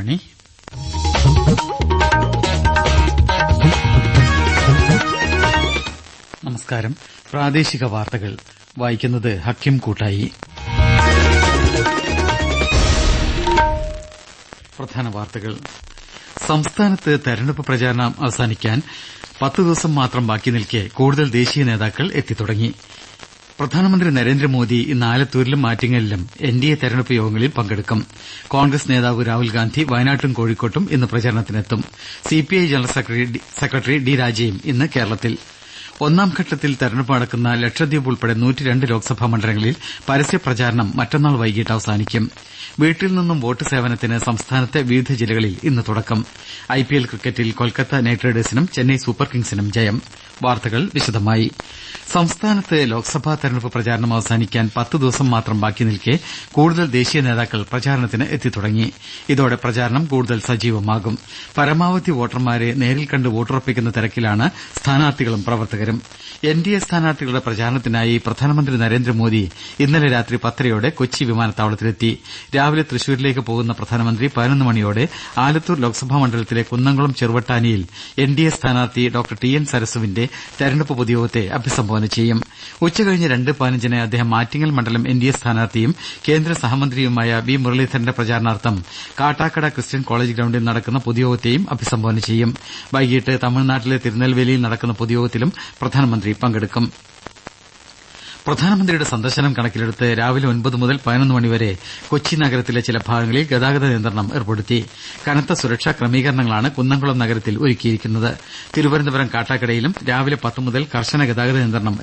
ആകാശവാണി നമസ്കാരം. പ്രാദേശിക വാർത്തകൾ. വായിക്കുന്നത് ഹക്കിം കൂട്ടായി. പ്രധാന വാർത്തകൾ. സംസ്ഥാനത്ത് തെരഞ്ഞെടുപ്പ് പ്രചാരണം അവസാനിക്കാൻ പത്ത് ദിവസം മാത്രം ബാക്കി നിൽക്കെ കൂടുതൽ ദേശീയ നേതാക്കൾ എത്തിത്തുടങ്ങി. പ്രധാനമന്ത്രി നരേന്ദ്രമോദി ഇന്ന് ആലത്തൂരിലും ആറ്റിങ്ങലിലും എൻ ഡി എ തെരഞ്ഞെടുപ്പ് യോഗങ്ങളിൽ പങ്കെടുക്കും. കോൺഗ്രസ് നേതാവ് രാഹുൽഗാന്ധി വയനാട്ടും കോഴിക്കോട്ടും ഇന്ന് പ്രചാരണത്തിനെത്തും. ഐ ജനറൽ സെക്രട്ടറി ഡി രാജയും ഇന്ന് കേരളത്തിൽ. ഒന്നാം ഘട്ടത്തിൽ തെരഞ്ഞെടുപ്പ് നടക്കുന്ന ലക്ഷദ്വീപ് ഉൾപ്പെടെ ലോക്സഭാ മണ്ഡലങ്ങളിൽ പരസ്യപ്രചാരണം മറ്റന്നാൾ വൈകിട്ട് അവസാനിക്കും. വീട്ടിൽ നിന്നും വോട്ട് സേവനത്തിന് സംസ്ഥാനത്തെ വിവിധ ജില്ലകളിൽ ഇന്ന് തുടക്കം. ഐപിഎൽ ക്രിക്കറ്റിൽ കൊൽക്കത്ത നൈറ്റ് റൈഡേഴ്സിനും ചെന്നൈ സൂപ്പർ കിങ്സിനും ജയം. വാർത്തകൾ വിശദമായി. സംസ്ഥാനത്ത് ലോക്സഭാ തെരഞ്ഞെടുപ്പ് പ്രചാരണം അവസാനിക്കാൻ പത്ത് ദിവസം മാത്രം ബാക്കി നിൽക്കെ കൂടുതൽ ദേശീയ നേതാക്കൾ പ്രചാരണത്തിന് എത്തിത്തുടങ്ങി. ഇതോടെ പ്രചാരണം കൂടുതൽ സജീവമാകും. പരമാവധി വോട്ടർമാരെ നേരിൽ കണ്ട് വോട്ടുറപ്പിക്കുന്ന തിരക്കിലാണ് സ്ഥാനാർത്ഥികളും പ്രവർത്തകരും. എൻ ഡി എ സ്ഥാനാർത്ഥികളുടെ പ്രചാരണത്തിനായി പ്രധാനമന്ത്രി നരേന്ദ്രമോദി ഇന്നലെ രാത്രി പത്തരയോടെ കൊച്ചി വിമാനത്താവളത്തിലെത്തി. രാവിലെ തൃശൂരിലേക്ക് പോകുന്ന പ്രധാനമന്ത്രി പതിനൊന്ന് മണിയോടെ ആലത്തൂർ ലോക്സഭാ മണ്ഡലത്തിലെ കുന്നംകുളം ചെറുവട്ടാനിയിൽ എൻ ഡി എ സ്ഥാനാർത്ഥി ഡോക്ടർ ടി എൻ സരസുവിന്റെ തെരഞ്ഞെടുപ്പ് പൊതുയോഗത്തെ അഭിസംബോധന ചെയ്യും. ഉച്ചകഴിഞ്ഞ് രണ്ട് പതിനഞ്ചിന് അദ്ദേഹം ആറ്റിങ്ങൽ മണ്ഡലം എൻ ഡി എ സ്ഥാനാർത്ഥിയും കേന്ദ്ര സഹമന്ത്രിയുമായ വി മുരളീധരന്റെ പ്രചാരണാർത്ഥം കാട്ടാക്കട ക്രിസ്ത്യൻ കോളേജ് ഗ്രൌണ്ടിൽ നടക്കുന്ന പൊതുയോഗത്തെയും അഭിസംബോധന ചെയ്യും. വൈകിട്ട് തമിഴ്നാട്ടിലെ തിരുനെൽവേലിയിൽ നടക്കുന്ന പൊതുയോഗത്തിലും പ്രധാനമന്ത്രി പങ്കെടുക്കും. പ്രധാനമന്ത്രിയുടെ സന്ദർശനം കണക്കിലെടുത്ത് രാവിലെ ഒൻപത് മുതൽ പതിനൊന്ന് മണിവരെ കൊച്ചി നഗരത്തിലെ ചില ഭാഗങ്ങളിൽ ഗതാഗത നിയന്ത്രണം ഏർപ്പെടുത്തി. കനത്ത സുരക്ഷാ ക്രമീകരണങ്ങളാണ് കുന്നംകുളം നഗരത്തിൽ ഒരുക്കിയിരിക്കുന്നത്. തിരുവനന്തപുരം കാട്ടാക്കടയിലും രാവിലെ പത്ത് മുതൽ കർശന ഗതാഗത നിയന്ത്രണം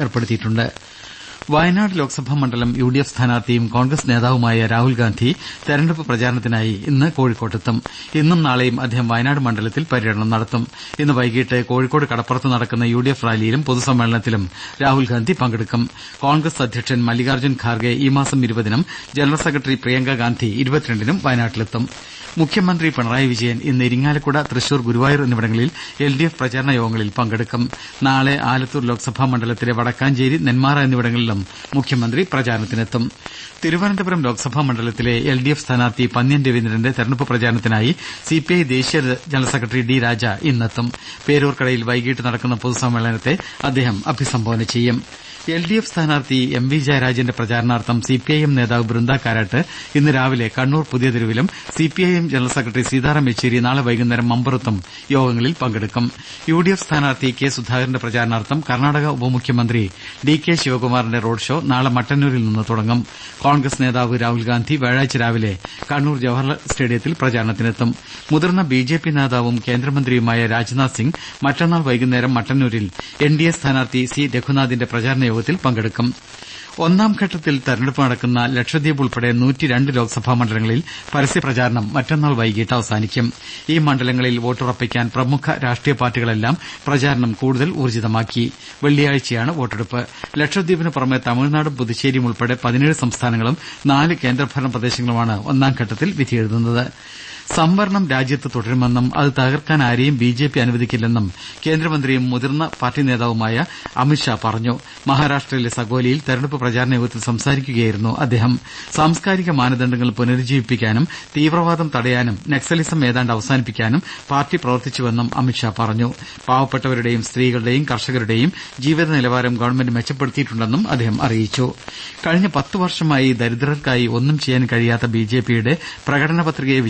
വയനാട് ലോക്സഭാ മണ്ഡലം യു ഡി എഫ് സ്ഥാനാർത്ഥിയും കോൺഗ്രസ് നേതാവുമായ രാഹുൽഗാന്ധി തെരഞ്ഞെടുപ്പ് പ്രചാരണത്തിനായി ഇന്ന് കോഴിക്കോട്ടെത്തും ഇന്നും നാളെയും അദ്ദേഹം വയനാട് മണ്ഡലത്തിൽ പര്യടനം നടത്തും. ഇന്ന് വൈകിട്ട് കോഴിക്കോട് കടപ്പുറത്ത് നടക്കുന്ന യു ഡി എഫ് റാലിയിലും പൊതുസമ്മേളനത്തിലും രാഹുൽഗാന്ധി പങ്കെടുക്കും. കോൺഗ്രസ് അധ്യക്ഷൻ മല്ലികാർജുൻ ഖാർഗെ ഈ മാസം ഇരുപതിനും ജനറൽ സെക്രട്ടറി പ്രിയങ്ക ഗാന്ധി ഇരുപത്തിരണ്ടിനും വയനാട്ടിലെത്തും. മുഖ്യമന്ത്രി പിണറായി വിജയൻ ഇന്ന് ഇരിങ്ങാലക്കുട തൃശൂർ ഗുരുവായൂർ എന്നിവിടങ്ങളിൽ എൽ ഡി എഫ് പ്രചാരണ യോഗങ്ങളിൽ പങ്കെടുക്കും. നാളെ ആലത്തൂർ ലോക്സഭാ മണ്ഡലത്തിലെ വടക്കാഞ്ചേരി നെന്മാറ എന്നിവിടങ്ങളിലും മുഖ്യമന്ത്രി പ്രചാരണത്തിനെത്തും. തിരുവനന്തപുരം ലോക്സഭാ മണ്ഡലത്തിലെ എൽ ഡി എഫ് സ്ഥാനാർത്ഥി പന്ന്യൻ രവീന്ദ്രന്റെ തെരഞ്ഞെടുപ്പ് പ്രചാരണത്തിനായി സിപിഐ ദേശീയ ജനറൽ സെക്രട്ടറി ഡി രാജ ഇന്നെത്തും. പേരൂർക്കടയിൽ വൈകിട്ട് നടക്കുന്ന പൊതുസമ്മേളനത്തെ അദ്ദേഹം അഭിസംബോധന ചെയ്യും. എൽ ഡി എഫ് സ്ഥാനാർത്ഥി എം വി ജയരാജന്റെ പ്രചാരണാർത്ഥം സിപിഐഎം നേതാവ് ബൃന്ദ കാരാട്ട് ഇന്ന് രാവിലെ കണ്ണൂർ പുതിയ തെരുവിലും CPIM general secretary Sitaram Yechury നാളെ വൈകുന്നേരം മമ്പുറത്തും യോഗങ്ങളിൽ പങ്കെടുക്കും. യു ഡി എഫ് സ്ഥാനാർത്ഥി കെ സുധാകരന്റെ പ്രചാരണാർത്ഥം കർണാടക ഉപമുഖ്യമന്ത്രി ഡി കെ ശിവകുമാറിന്റെ റോഡ് ഷോ നാളെ മട്ടന്നൂരിൽ നിന്ന് തുടങ്ങും. കോൺഗ്രസ് നേതാവ് രാഹുൽഗാന്ധി വ്യാഴാഴ്ച രാവിലെ കണ്ണൂർ ജവഹർലാൽ സ്റ്റേഡിയത്തിൽ പ്രചാരണത്തിനെത്തും. മുതിർന്ന ബി ജെ പി നേതാവും കേന്ദ്രമന്ത്രിയുമായ രാജ്നാഥ് സിംഗ് മറ്റന്നാൾ വൈകുന്നേരം മട്ടന്നൂരിൽ എൻ ഡി എ സ്ഥാനാർത്ഥി സി രഘുനാഥിന്റെ പ്രചാരണ യോഗത്തിൽ പങ്കെടുക്കും. ഒന്നാം ഘട്ടത്തിൽ തെരഞ്ഞെടുപ്പ് നടക്കുന്ന ലക്ഷദ്വീപ് ഉൾപ്പെടെ ലോക്സഭാ മണ്ഡലങ്ങളിൽ പരസ്യപ്രചാരണം മറ്റന്നാൾ വൈകിട്ട് അവസാനിക്കും. ഈ മണ്ഡലങ്ങളിൽ വോട്ടുറപ്പിക്കാൻ പ്രമുഖ രാഷ്ട്രീയ പാർട്ടികളെല്ലാം പ്രചാരണം കൂടുതൽ ഊർജിതമാക്കി വെള്ളിയാഴ്ചയാണ് വോട്ടെടുപ്പ്. ലക്ഷദ്വീപിന് പുറമെ തമിഴ്നാടും പുതുച്ചേരിയും ഉൾപ്പെടെ പതിനേഴ് സംസ്ഥാനങ്ങളും നാല് കേന്ദ്രഭരണ പ്രദേശങ്ങളുമാണ് ഒന്നാം ഘട്ടത്തിൽ വിധിയെഴുതുന്നത് സംവരണം രാജ്യത്ത് തുടരുമെന്നും അത് തകർക്കാൻ ആരെയും ബി ജെ പി അനുവദിക്കില്ലെന്നും കേന്ദ്രമന്ത്രിയും മുതിർന്ന പാർട്ടി നേതാവുമായ അമിത്ഷാ പറഞ്ഞു. മഹാരാഷ്ട്രയിലെ സഗോലിയിൽ തെരഞ്ഞെടുപ്പ് പ്രചാരണ യോഗത്തിൽ സംസാരിക്കുകയായിരുന്നു അദ്ദേഹം. സാംസ്കാരിക മാനദണ്ഡങ്ങൾ പുനരുജ്ജീവിപ്പിക്കാനും തീവ്രവാദം തടയാനും നക്സലിസം ഏതാണ്ട് അവസാനിപ്പിക്കാനും പാർട്ടി പ്രവർത്തിച്ചുവെന്നും അമിത്ഷാ പറഞ്ഞു. പാവപ്പെട്ടവരുടെയും സ്ത്രീകളുടെയും കർഷകരുടെയും ജീവിത നിലവാരം ഗവൺമെന്റ് മെച്ചപ്പെടുത്തിയിട്ടുണ്ടെന്നും അദ്ദേഹം അറിയിച്ചു. കഴിഞ്ഞ പത്ത് വർഷമായി ദരിദ്രർക്കായി ഒന്നും ചെയ്യാൻ കഴിയാത്ത ബി ജെ പിയുടെ പ്രകടന പത്രികയെ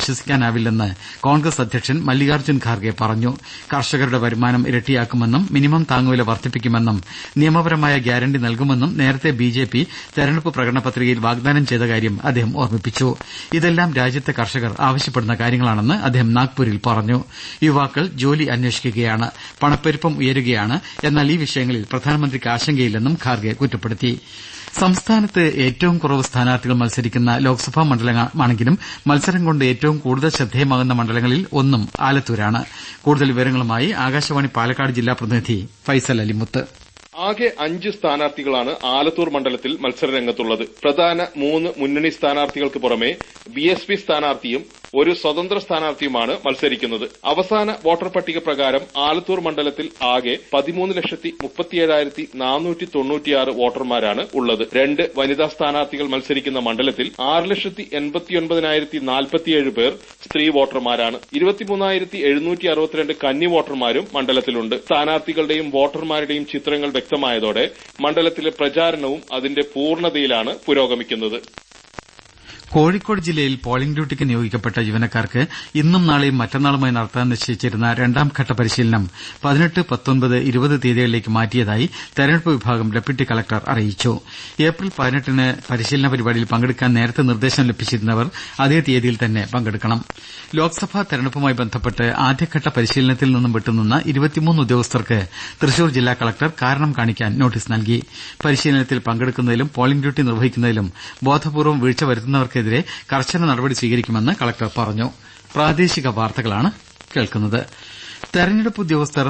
വിശ്വസിക്കാനാവില്ലെന്ന് കോൺഗ്രസ് അധ്യക്ഷൻ മല്ലികാർജുൻ ഖാർഗെ പറഞ്ഞു. കർഷകരുടെ വരുമാനം ഇരട്ടിയാക്കുമെന്നും മിനിമം താങ്ങുവില വർദ്ധിപ്പിക്കുമെന്നും നിയമപരമായ ഗ്യാരണ്ടി നൽകുമെന്നും നേരത്തെ ബി ജെ പി തെരഞ്ഞെടുപ്പ് പ്രകടന പത്രികയിൽ വാഗ്ദാനം ചെയ്ത കാര്യം അദ്ദേഹം ഓർമ്മിപ്പിച്ചു. ഇതെല്ലാം രാജ്യത്തെ കർഷകർ ആവശ്യപ്പെടുന്ന കാര്യങ്ങളാണെന്ന് അദ്ദേഹം നാഗ്പൂരിൽ പറഞ്ഞു. യുവാക്കൾ ജോലി അന്വേഷിക്കുകയാണ് പണപ്പെരുപ്പം ഉയരുകയാണ് എന്നാൽ ഈ വിഷയങ്ങളിൽ പ്രധാനമന്ത്രിക്ക് ആശങ്കയില്ലെന്നും ഖാർഗെ കുറ്റപ്പെടുത്തി. സംസ്ഥാനത്ത് ഏറ്റവും കുറവ് സ്ഥാനാർത്ഥികൾ മത്സരിക്കുന്ന ലോക്സഭാ മണ്ഡലമാണെങ്കിലും മത്സരം കൊണ്ട് ഏറ്റവും കൂടുതൽ ശ്രദ്ധേയമാകുന്ന മണ്ഡലങ്ങളിൽ ഒന്നും ആലത്തൂരാണ്. കൂടുതൽ വിവരങ്ങളുമായി ആകാശവാണി പാലക്കാട് ജില്ലാ പ്രതിനിധി ഫൈസൽ അലിമുത്ത്. ആകെ അഞ്ച് സ്ഥാനാർത്ഥികളാണ് ആലത്തൂർ മണ്ഡലത്തിൽ മത്സരരംഗത്തുള്ളത്. പ്രധാന മൂന്ന് മുന്നണി സ്ഥാനാർത്ഥികൾക്ക് പുറമെ ബി എസ് പി സ്ഥാനാർത്ഥിയും ഒരു സ്വതന്ത്ര സ്ഥാനാർത്ഥിയുമാണ് മത്സരിക്കുന്നത്. അവസാന വോട്ടർ പട്ടിക പ്രകാരം ആലത്തൂർ മണ്ഡലത്തിൽ ആകെ പതിമൂന്ന് ലക്ഷത്തി മുപ്പത്തിയേഴായിരത്തി നാനൂറ്റി തൊണ്ണൂറ്റിയാറ് വോട്ടർമാരാണ് ഉള്ളത്. രണ്ട് വനിതാ സ്ഥാനാർത്ഥികൾ മത്സരിക്കുന്ന മണ്ഡലത്തിൽ ആറ് ലക്ഷത്തി എൺപത്തിയൊൻപതിനായിരത്തി നാൽപ്പത്തിയേഴ് പേർ സ്ത്രീ വോട്ടർമാരാണ്. ഇരുപത്തിമൂന്നായിരത്തി എഴുന്നൂറ്റി അറുപത്തിരണ്ട് കന്നി വോട്ടർമാരും മണ്ഡലത്തിലുണ്ട്. സ്ഥാനാർത്ഥികളുടെയും വോട്ടർമാരുടെയും ചിത്രങ്ങൾ വ്യക്തമായതോടെ മണ്ഡലത്തിലെ പ്രചാരണവും അതിന്റെ പൂർണതയിലാണ് പുരോഗമിക്കുന്നത്. കോഴിക്കോട് ജില്ലയിൽ പോളിംഗ് ഡ്യൂട്ടിക്ക് നിയോഗിക്കപ്പെട്ട ജീവനക്കാർക്ക് ഇന്നും നാളെയും മറ്റന്നാളുമായി നടത്താൻ നിശ്ചയിച്ചിരുന്ന രണ്ടാംഘട്ട പരിശീലനം പതിനെട്ട് പത്തൊൻപത് ഇരുപത് തീയതികളിലേക്ക് മാറ്റിയതായി തെരഞ്ഞെടുപ്പ് വിഭാഗം ഡെപ്യൂട്ടി കലക്ടർ അറിയിച്ചു. ഏപ്രിൽ പതിനെട്ടിന് പരിശീലന പരിപാടിയിൽ പങ്കെടുക്കാൻ നേരത്തെ നിർദ്ദേശം ലഭിച്ചിരുന്നവർ അതേ തീയതിയിൽ തന്നെ പങ്കെടുക്കണം. ലോക്സഭാ തെരഞ്ഞെടുപ്പുമായി ബന്ധപ്പെട്ട് ആദ്യഘട്ട പരിശീലനത്തിൽ നിന്നും വിട്ടുനിന്ന ഇരുപത്തിമൂന്ന് ഉദ്യോഗസ്ഥർക്ക് തൃശൂർ ജില്ലാ കലക്ടർ കാരണം കാണിക്കാൻ നോട്ടീസ് നൽകി. പരിശീലനത്തിൽ പങ്കെടുക്കുന്നതിലും പോളിംഗ് ഡ്യൂട്ടി നിർവഹിക്കുന്നതിലും ബോധപൂർവം വീഴ്ച വരുത്തുന്നവർക്കെതിരെ കർശന നടപടി സ്വീകരിക്കുമെന്ന് കളക്ടർ പറഞ്ഞു. തെരഞ്ഞെടുപ്പ് ഉദ്യോഗസ്ഥർ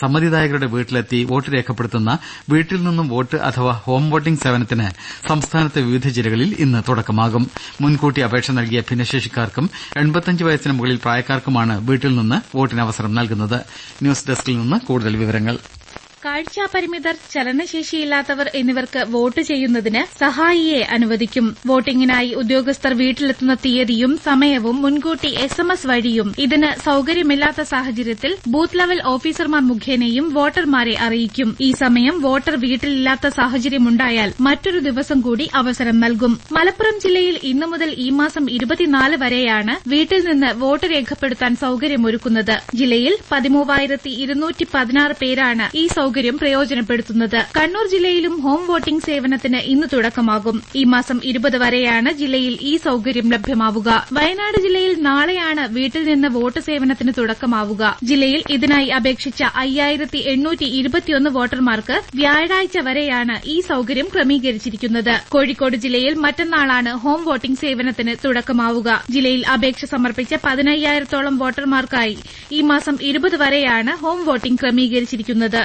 സമ്മതിദായകരുടെ വീട്ടിലെത്തി വോട്ട് രേഖപ്പെടുത്തുന്ന വീട്ടിൽ നിന്നും വോട്ട് അഥവാ ഹോം വോട്ടിംഗ് സേവനത്തിന് സംസ്ഥാനത്തെ വിവിധ ജില്ലകളിൽ ഇന്ന് തുടക്കമാകും. മുൻകൂട്ടി അപേക്ഷ നൽകിയ ഭിന്നശേഷിക്കാർക്കും എൺപത്തിയഞ്ച് വയസ്സിന് മുകളിൽ പ്രായക്കാർക്കുമാണ് വീട്ടിൽ നിന്ന് വോട്ടിന് അവസരം നൽകുന്നത്. ന്യൂസ് നിന്ന് കൂടുതൽ വിവരങ്ങൾ. കാഴ്ചാപരിമിതർ ചലനശേഷിയില്ലാത്തവർ എന്നിവർക്ക് വോട്ട് ചെയ്യുന്നതിന് സഹായിയെ അനുവദിക്കും. വോട്ടിംഗിനായി ഉദ്യോഗസ്ഥർ വീട്ടിലെത്തുന്ന തീയതിയും സമയവും മുൻകൂട്ടി എസ് എം എസ് വഴിയും ഇതിന് സൌകര്യമില്ലാത്ത സാഹചര്യത്തിൽ ബൂത്ത് ലെവൽ ഓഫീസർമാർ മുഖേനയും വോട്ടർമാരെ അറിയിക്കും. ഈ സമയം വോട്ടർ വീട്ടിലില്ലാത്ത സാഹചര്യമുണ്ടായാൽ മറ്റൊരു ദിവസം കൂടി അവസരം നൽകും. മലപ്പുറം ജില്ലയിൽ ഇന്നു മുതൽ ഈ മാസം ഇരുപത്തിനാല് വരെയാണ് വീട്ടിൽ നിന്ന് വോട്ട് രേഖപ്പെടുത്താൻ സൌകര്യമൊരുക്കുന്നത്. ജില്ലയിൽ പതിമൂവായിരത്തി ഇരുന്നൂറ്റി പതിനാറ് പേരാണ് ഈ സൌകര്യം പ്രയോജനപ്പെടുത്തുന്നത്. കണ്ണൂർ ജില്ലയിലും ഹോം വോട്ടിംഗ് സേവനത്തിന് ഇന്ന് തുടക്കമാകും. ഈ മാസം ഇരുപത് വരെയാണ് ജില്ലയിൽ ഈ സൌകര്യം ലഭ്യമാവുക. വയനാട് ജില്ലയിൽ നാളെയാണ് വീട്ടിൽ നിന്ന് വോട്ട് സേവനത്തിന് തുടക്കമാവുക. ജില്ലയിൽ ഇതിനായി അപേക്ഷിച്ച അയ്യായിരത്തി എണ്ണൂറ്റി ഇരുപത്തിയൊന്ന് വോട്ടർമാർക്ക് വ്യാഴാഴ്ച വരെയാണ് ഈ സൌകര്യം ക്രമീകരിച്ചിരിക്കുന്നത്. കോഴിക്കോട് ജില്ലയിൽ മറ്റന്നാളാണ് ഹോം വോട്ടിംഗ് സേവനത്തിന് തുടക്കമാവുക. ജില്ലയിൽ അപേക്ഷ സമർപ്പിച്ച പതിനയ്യായിരത്തോളം വോട്ടർമാർക്കായി ഈ മാസം ഇരുപത് വരെയാണ് ഹോം വോട്ടിംഗ് ക്രമീകരിച്ചിരിക്കുന്നത്.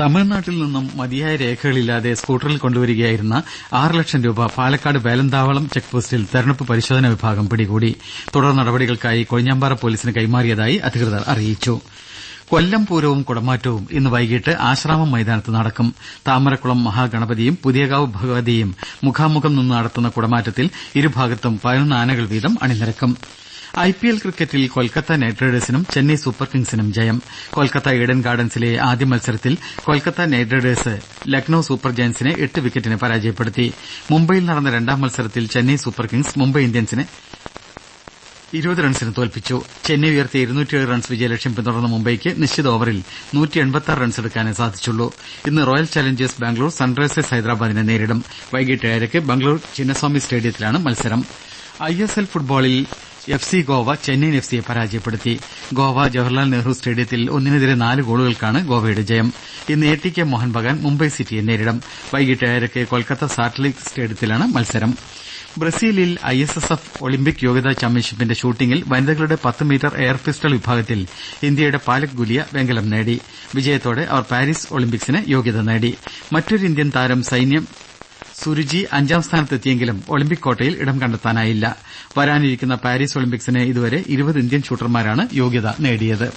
തമിഴ്നാട്ടിൽ നിന്നും മതിയായ രേഖകളില്ലാതെ സ്കൂട്ടറിൽ കൊണ്ടുവരികയായിരുന്ന ആറ് ലക്ഷം രൂപ പാലക്കാട് വേലന്താവളം ചെക്ക് പോസ്റ്റിൽ തെരഞ്ഞെടുപ്പ് പരിശോധനാ വിഭാഗം പിടികൂടി. തുടർ നടപടികൾക്കായി കൊഴിഞ്ഞാമ്പാറ പോലീസിന് കൈമാറിയതായി അധികൃതർ അറിയിച്ചു. കൊല്ലം പൂരവും കുടമാറ്റവും ഇന്ന് വൈകിട്ട് ആശ്രാമം മൈതാനത്ത് നടക്കും. താമരക്കുളം മഹാഗണപതിയും പുതിയകാവ് ഭഗവതിയും മുഖാമുഖം നിന്ന് നടത്തുന്ന കുടമാറ്റത്തിൽ ഇരുഭാഗത്തും പതിനൊന്ന് ആനകൾ വീതം അണിനിരക്കും. ഐപിഎൽ ക്രിക്കറ്റിൽ കൊൽക്കത്ത നൈറ്റ് റൈഡേഴ്സിനും ചെന്നൈ സൂപ്പർ കിങ്സിനും ജയം. കൊൽക്കത്ത ഈഡൻ ഗാർഡൻസിലെ ആദ്യ മത്സരത്തിൽ Kolkata knight riders Lucknow super ജയന്റ്സിനെ എട്ട് വിക്കറ്റിന് പരാജയപ്പെടുത്തി. മുംബൈയിൽ നടന്ന രണ്ടാം മത്സരത്തിൽ ചെന്നൈ സൂപ്പർ കിങ്സ് മുംബൈ ഇന്ത്യൻസിനെ ഇരുപത് റൺസിന് തോൽപ്പിച്ചു. ചെന്നൈ ഉയർത്തിയ ഇരുന്നൂറ്റിയേഴ് റൺസ് വിജയലക്ഷ്യം പിന്തുടർന്ന മുംബൈക്ക് നിശ്ചിത ഓവറിൽ റൺസ് എടുക്കാനേ സാധിച്ചുള്ളൂ. ഇന്ന് റോയൽ ചലഞ്ചേഴ്സ് ബാംഗ്ലൂർ സൺറൈസേഴ്സ് ഹൈദരാബാദിനെ നേരിടും. വൈകിട്ട് ഏഴരയ്ക്ക് ബംഗ്ലൂർ ചിന്നസ്വാമി സ്റ്റേഡിയത്തിലാണ് മത്സരം. ഐഎസ്എൽ ഫുട്ബോളിൽ F C Goa Chennaiyin F സിയെ പരാജയപ്പെടുത്തി. ഗോവ ജവഹർലാൽ നെഹ്റു സ്റ്റേഡിയത്തിൽ ഒന്നിനെതിരെ നാല് ഗോളുകൾക്കാണ് ഗോവയുടെ ജയം. ഇന്ന് A T K Mohan Bagan Mumbai സിറ്റിയെ നേരിടും. വൈകിട്ട് ഏഴരയ്ക്ക് കൊൽക്കത്ത സാറ്റലൈറ്റ് സ്റ്റേഡിയത്തിലാണ് മത്സരം. ബ്രസീലിൽ I S S F Olympic യോഗ്യതാ ചാമ്പ്യൻഷിപ്പിന്റെ ഷൂട്ടിംഗിൽ വനിതകളുടെ പത്ത് മീറ്റർ എയർ പിസ്റ്റൾ വിഭാഗത്തിൽ ഇന്ത്യയുടെ പാലക് ഗുലിയ വെങ്കലം നേടി. വിജയത്തോടെ അവർ പാരീസ് ഒളിമ്പിക്സിന് യോഗ്യത നേടി. മറ്റൊരു ഇന്ത്യൻ താരം സൈന്യം സുരുചി അഞ്ചാം സ്ഥാനത്തെത്തിയെങ്കിലും ഒളിമ്പിക് കോട്ടയിൽ ഇടം കണ്ടെത്താനായില്ല. വരാനിരിക്കുന്ന പാരീസ് ഒളിമ്പിക്സിന് ഇതുവരെ ഇരുപത് ഇന്ത്യൻ ഷൂട്ടർമാരാണ് യോഗ്യത നേടിയത്.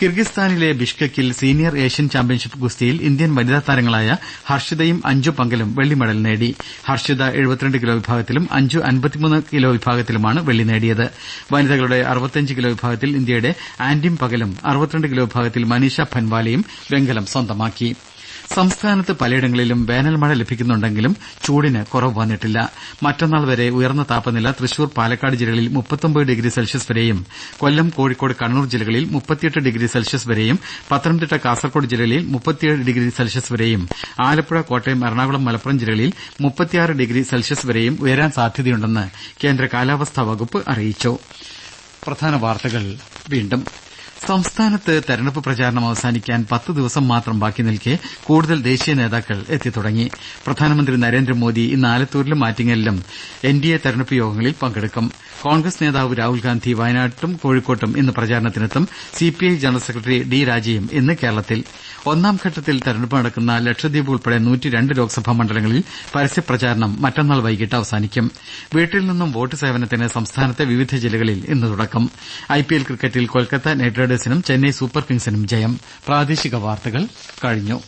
കിർഗിസ്ഥാനിലെ ബിഷ്കെക്കിൽ സീനിയർ ഏഷ്യൻ ചാമ്പ്യൻഷിപ്പ് ഗുസ്തിയിൽ ഇന്ത്യൻ വനിതാ താരങ്ങളായ ഹർഷിതയും അഞ്ജു പങ്കലും വെള്ളി മെഡൽ നേടി. ഹർഷിത കിലോ വിഭാഗത്തിലും അഞ്ജു കിലോ വിഭാഗത്തിലുമാണ് വെള്ളി നേടിയത്. വനിതകളുടെ കിലോ വിഭാഗത്തിൽ ഇന്ത്യയുടെ ആന്റിം പകലും കിലോ വിഭാഗത്തിൽ മനീഷ ഭൻവാലയും വെങ്കലം സ്വന്തമാക്കി. സംസ്ഥാനത്ത് പലയിടങ്ങളിലും വേനൽ മഴ ലഭിക്കുന്നുണ്ടെങ്കിലും ചൂടിന് കുറവ് വന്നിട്ടില്ല. മറ്റന്നാൾ വരെ ഉയർന്ന താപനില തൃശൂർ പാലക്കാട് ജില്ലകളിൽ മുപ്പത്തൊമ്പത് ഡിഗ്രി സെൽഷ്യസ് വരെയും കൊല്ലം കോഴിക്കോട് കണ്ണൂർ ജില്ലകളിൽ മുപ്പത്തിയെട്ട് ഡിഗ്രി സെൽഷ്യസ് വരെയും പത്തനംതിട്ട കാസർകോട് ജില്ലകളിൽ മുപ്പത്തിയേഴ് ഡിഗ്രി സെൽഷ്യസ് വരെയും ആലപ്പുഴ കോട്ടയം എറണാകുളം മലപ്പുറം ജില്ലകളിൽ മുപ്പത്തിയാറ് ഡിഗ്രി സെൽഷ്യസ് വരെയും ഉയരാൻ സാധ്യതയുണ്ടെന്ന് കേന്ദ്ര കാലാവസ്ഥാ വകുപ്പ് അറിയിച്ചു. സംസ്ഥാനത്ത് തെരഞ്ഞെടുപ്പ് പ്രചാരണം അവസാനിക്കാൻ പത്ത് ദിവസം മാത്രം ബാക്കി നിൽക്കെ കൂടുതൽ ദേശീയ നേതാക്കൾ എത്തിത്തുടങ്ങി. പ്രധാനമന്ത്രി നരേന്ദ്രമോദി ഇന്ന് ആലത്തൂരിലും ആറ്റിങ്ങലിലും എൻ ഡി എ തെരഞ്ഞെടുപ്പ് യോഗങ്ങളിൽ പങ്കെടുക്കും. കോൺഗ്രസ് നേതാവ് രാഹുൽഗാന്ധി വയനാട്ടും കോഴിക്കോട്ടും ഇന്ന് പ്രചാരണത്തിനെത്തും. C P I general secretary D രാജയും ഇന്ന് കേരളത്തിൽ. ഒന്നാം ഘട്ടത്തിൽ തെരഞ്ഞെടുപ്പ് നടക്കുന്ന ലക്ഷദ്വീപ് ഉൾപ്പെടെ നൂറ്റിരണ്ട് ലോക്സഭാ മണ്ഡലങ്ങളിൽ പരസ്യപ്രചാരണം മറ്റന്നാൾ വൈകിട്ട് അവസാനിക്കും. വീട്ടിൽ നിന്നും വോട്ട് സേവനത്തിന് സംസ്ഥാനത്തെ വിവിധ ജില്ലകളിൽ ഇന്ന് തുടക്കം. ഐപിഎൽ ക്രിക്കറ്റിൽ കൊൽക്കത്ത നൈറ്റ് റൈഡേഴ്സിനും ചെന്നൈ സൂപ്പർ കിങ്സിനും ജയം. പ്രാദേശിക വാർത്തകൾ കഴിഞ്ഞു.